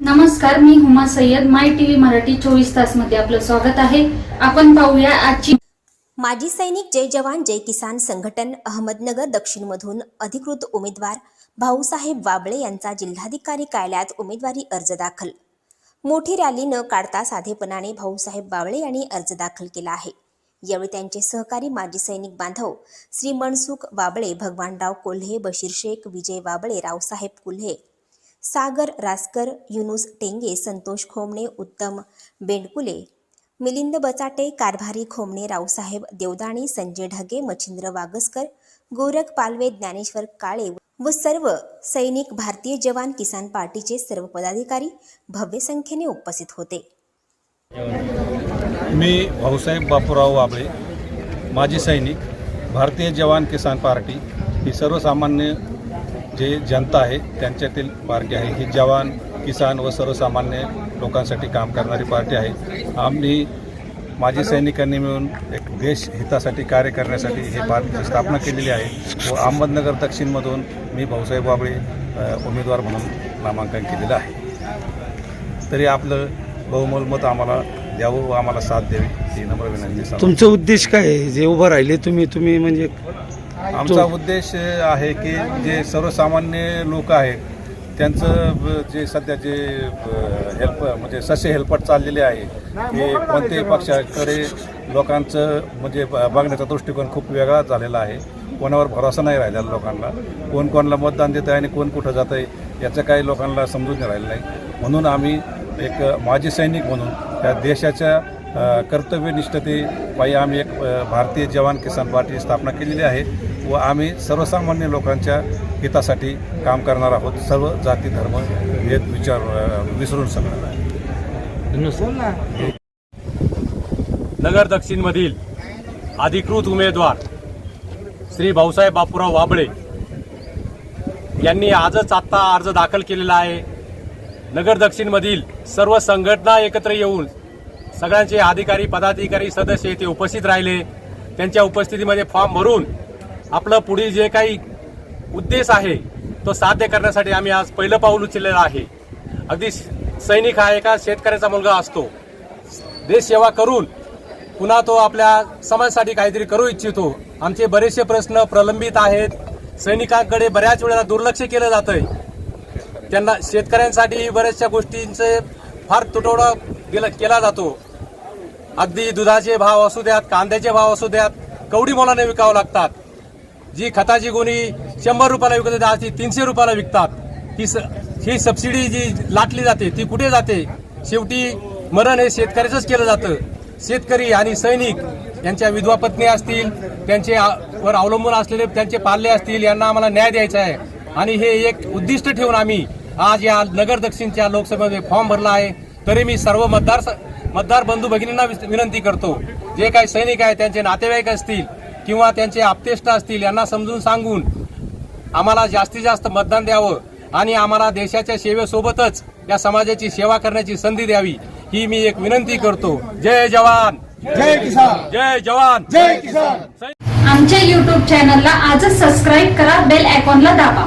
नमस्कार मी Huma Syed. My TV Marathi चोवीस तासमध्ये आपलं स्वागत आहे. आपण पाहूया आजची माजी सैनिक जय जवान जय किसान संघटन अहमदनगर दक्षिणमधून अधिकृत उमेदवार भाऊसाहेब वाबळे यांचा जिल्हाधिकारी कार्यालयात उमेदवारी अर्ज दाखल. मोठी रॅली न काढता साधेपणाने भाऊसाहेब बावळे यांनी अर्ज दाखल केला आहे. यावेळी त्यांचे सहकारी माजी सैनिक बांधव श्री मनसुख वाबळे भगवानराव कोल्हे बशीर शेख विजय वाबळे रावसाहेब कुल्हे सागर रासकर युनुस टेंगे संतोष खोमणे उत्तम बेंडकुले मिलिंद बचाटे कारभारी खोमणे रावसाहेब देवदाणी संजय ढगे मच्छिंद्र वागसकर गोरख पालवे ज्ञानेश्वर काळे व सर्व सैनिक भारतीय जवान किसान पार्टीचे सर्व पदाधिकारी भव्य संख्येने उपस्थित होते. मी भाऊसाहेब बापूराव वाबळे माजी सैनिक भारतीय जवान किसान पार्टी ही सर्वसामान्य जे जनता आहे त्यांच्यातील पार्टी आहे. ही जवान किसान व सर्वसामान्य लोकांसाठी काम करणारी पार्टी आहे. आम्ही माजी सैनिकांनी मिळून एक देश हितासाठी कार्य करण्यासाठी ही पार्टीची स्थापना केलेली आहे व अहमदनगर दक्षिणमधून मी भाऊसाहेब बाबळे उमेदवार म्हणून नामांकन केलेलं आहे. तरी आपलं बहुमोल मत आम्हाला द्यावं व आम्हाला साथ द्यावी ही नम्र विनंती तुमचं उद्देश काय आहे? जे उभं राहिले तुम्ही तुम्ही म्हणजे आमचा उद्देश आहे की जे सर्वसामान्य लोक आहेत त्यांचं ब- जे सध्या जे हेल्प म्हणजे ससे हेल्पट चाललेले आहे हे कोणत्याही पक्षाकडे लोकांचं म्हणजे ब- बघण्याचा दृष्टिकोन खूप वेगळा झालेला आहे. कोणावर भरोसा नाही राहिलेला लोकांना. कोण कोणाला मतदान देत आहे आणि कोण कुठं जात आहे याचं काही लोकांना समजून राहिलं नाही. म्हणून आम्ही एक माजी सैनिक म्हणून त्या देशाच्या कर्तव्यनिष्ठतेपायी आम्ही एक भारतीय जवान किसान पार्टी स्थापना केलेली आहे व आम्ही सर्वसामान्य लोकांच्या हितासाठी काम करणार आहोत. सर्व जाती धर्म भेद विचार विसरून सगळं नगर दक्षिणमधील अधिकृत उमेदवार श्री भाऊसाहेब बापूराव वाबळे यांनी आजच आत्ता अर्ज दाखल केलेला आहे. नगर दक्षिणमधील सर्व संघटना एकत्र येऊन सगळ्यांचे अधिकारी पदाधिकारी सदस्य येथे उपस्थित राहिले. त्यांच्या उपस्थितीमध्ये फॉर्म भरून आपलं पुढील जे काही उद्देश आहे तो साध्य करण्यासाठी आम्ही आज पहिलं पाऊल उचललेलं आहे. अगदी सैनिक हा एका शेतकऱ्याचा मुलगा असतो. देश सेवा करून पुन्हा तो आपल्या समाजासाठी काहीतरी करू इच्छितो. आमचे बरेचसे प्रश्न प्रलंबित आहेत. सैनिकांकडे बऱ्याच वेळेला दुर्लक्ष केलं जातंय. त्यांना शेतकऱ्यांसाठी बऱ्याचशा गोष्टींचे फार तुटवडा केला जातो. अगदी दुधाचे भाव असू द्यात कांद्याचे भाव असू द्यात कवडी मोलाने विकावं लागतात. जी खताची गोणी शंभर रुपयाला विकत होते आज ती तीनशे रुपयाला विकतात. ही स ही सबसिडी जी लाटली जाते ती कुठे जाते? शेवटी मरण हे शेतकऱ्याचंच केलं जातं. शेतकरी आणि सैनिक यांच्या विधवा पत्नी असतील त्यांचे वर अवलंबून असलेले त्यांचे पाल्ले असतील यांना आम्हाला न्याय द्यायचा आहे. आणि हे एक उद्दिष्ट ठेवून आम्ही आज या नगर दक्षिणच्या लोकसभेमध्ये फॉर्म भरला आहे. तरी मी सर्व मतदार मतदार बंधू भगिनींना विनंती करतो. जे काही सैनिक आहेत त्यांचे नातेवाईक असतील किंवा त्यांचे आपतेष्ट असतील यांना समजून सांगून आम्हाला जास्तीत जास्त मतदान द्यावं आणि आम्हाला देशाच्या सेवेसोबतच या समाजाची सेवा करण्याची संधी द्यावी ही मी एक विनंती करतो. जय जवान! जय किसान! जय जवान! जय किसान! आमच्या युट्यूब चॅनलला आजच सबस्क्राईब करा बेल आयकॉनला दाबा.